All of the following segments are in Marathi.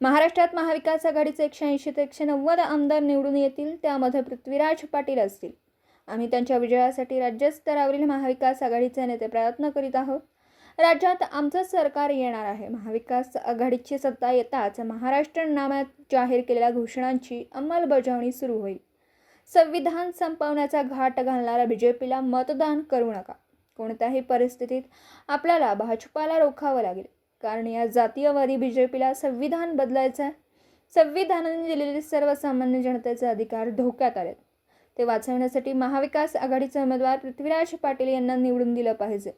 महाराष्ट्रात महाविकास आघाडीचे एकशे ऐंशी ते एकशे नव्वद आमदार निवडून येतील त्यामध्ये पृथ्वीराज पाटील असतील. आम्ही त्यांच्या विजयासाठी राज्यस्तरावरील महाविकास आघाडीचे नेते प्रयत्न करीत आहोत. राज्यात आमचं सरकार येणार आहे. महाविकास आघाडीची सत्ता येताच महाराष्ट्र नामात जाहीर केलेल्या घोषणांची अंमलबजावणी सुरू होईल. संविधान संपवण्याचा घाट घालणाऱ्या बी जे पीला मतदान करू नका. कोणत्याही परिस्थितीत आपल्याला भाजपाला रोखावं लागेल. कारण या जातीयवादी बी जे पीला संविधान बदलायचं आहे. संविधानाने दिलेले सर्वसामान्य जनतेचे अधिकार धोक्यात आलेत. ते वाचवण्यासाठी महाविकास आघाडीचे उमेदवार पृथ्वीराज पाटील यांना निवडून दिलं पाहिजे.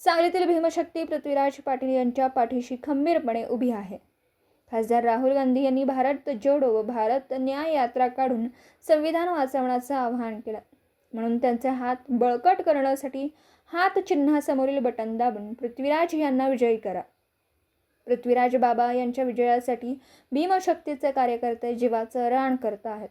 सांगलीतील भीमशक्ती पृथ्वीराज पाटील यांच्या पाठीशी खंबीरपणे उभी आहे. खासदार राहुल गांधी यांनी भारत जोडो व भारत न्याय यात्रा काढून संविधान वाचवण्याचं आवाहन केलं. म्हणून त्यांचे हात बळकट करण्यासाठी हात चिन्हासमोरील बटन दाबून पृथ्वीराज यांना विजयी करा. पृथ्वीराज बाबा यांच्या विजयासाठी भीमशक्तीचे कार्यकर्ते जीवाचं रान करत आहेत.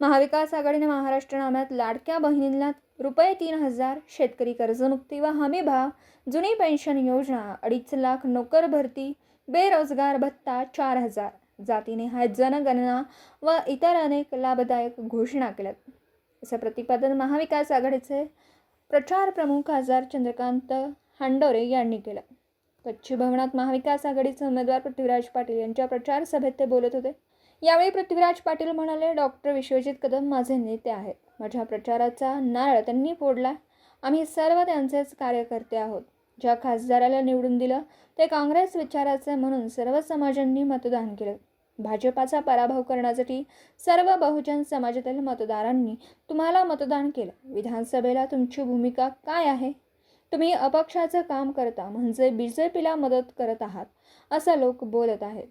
महाविकास आघाडीने महाराष्ट्र नाम्यात लाडक्या बहिणींना रुपये तीन हजार शेतकरी कर्जमुक्ती व हमी भाव जुनी पेन्शन योजना अडीच लाख नोकर भरती बेरोजगार भत्ता चार हजार जातीने हा जनगणना व इतर अनेक लाभदायक घोषणा केल्यात. असं प्रतिपादन महाविकास आघाडीचे प्रचार प्रमुख खासदार चंद्रकांत हांडोरे यांनी केलं. कच्ची भवनात महाविकास आघाडीचे उमेदवार पृथ्वीराज पाटील यांच्या प्रचार सभेत ते बोलत होते. यावेळी पृथ्वीराज पाटील म्हणाले डॉक्टर विश्वजित कदम माझे नेते आहेत. माझ्या प्रचाराचा नारळ त्यांनी फोडला. आम्ही सर्व त्यांचेच कार्यकर्ते आहोत. ज्या खासदाराला निवडून दिलं ते काँग्रेस विचाराचे म्हणून सर्व समाजांनी मतदान केलं. भाजपाचा पराभव करण्यासाठी सर्व बहुजन समाजातील मतदारांनी तुम्हाला मतदान केलं. विधानसभेला तुमची भूमिका काय आहे? तुम्ही अपक्षाचं काम करता म्हणजे बी जे पीला मदत करत आहात असं लोक बोलत आहेत.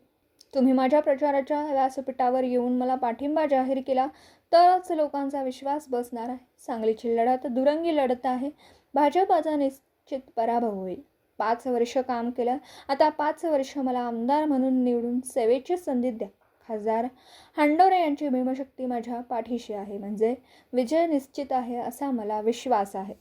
तुम्ही माझ्या प्रचाराच्या व्यासपीठावर येऊन मला पाठिंबा जाहीर केला तरच लोकांचा विश्वास बसणार आहे. सांगलीची लढत दुरंगी लढत आहे. भाजपाचा निश्चित पराभव होईल. पाच वर्ष काम केलं आता पाच वर्ष मला आमदार म्हणून निवडून सेवेची संधी द्या. खासदार हांडोरे यांची भीमशक्ती माझ्या पाठीशी आहे म्हणजे विजय निश्चित आहे असा मला विश्वास आहे.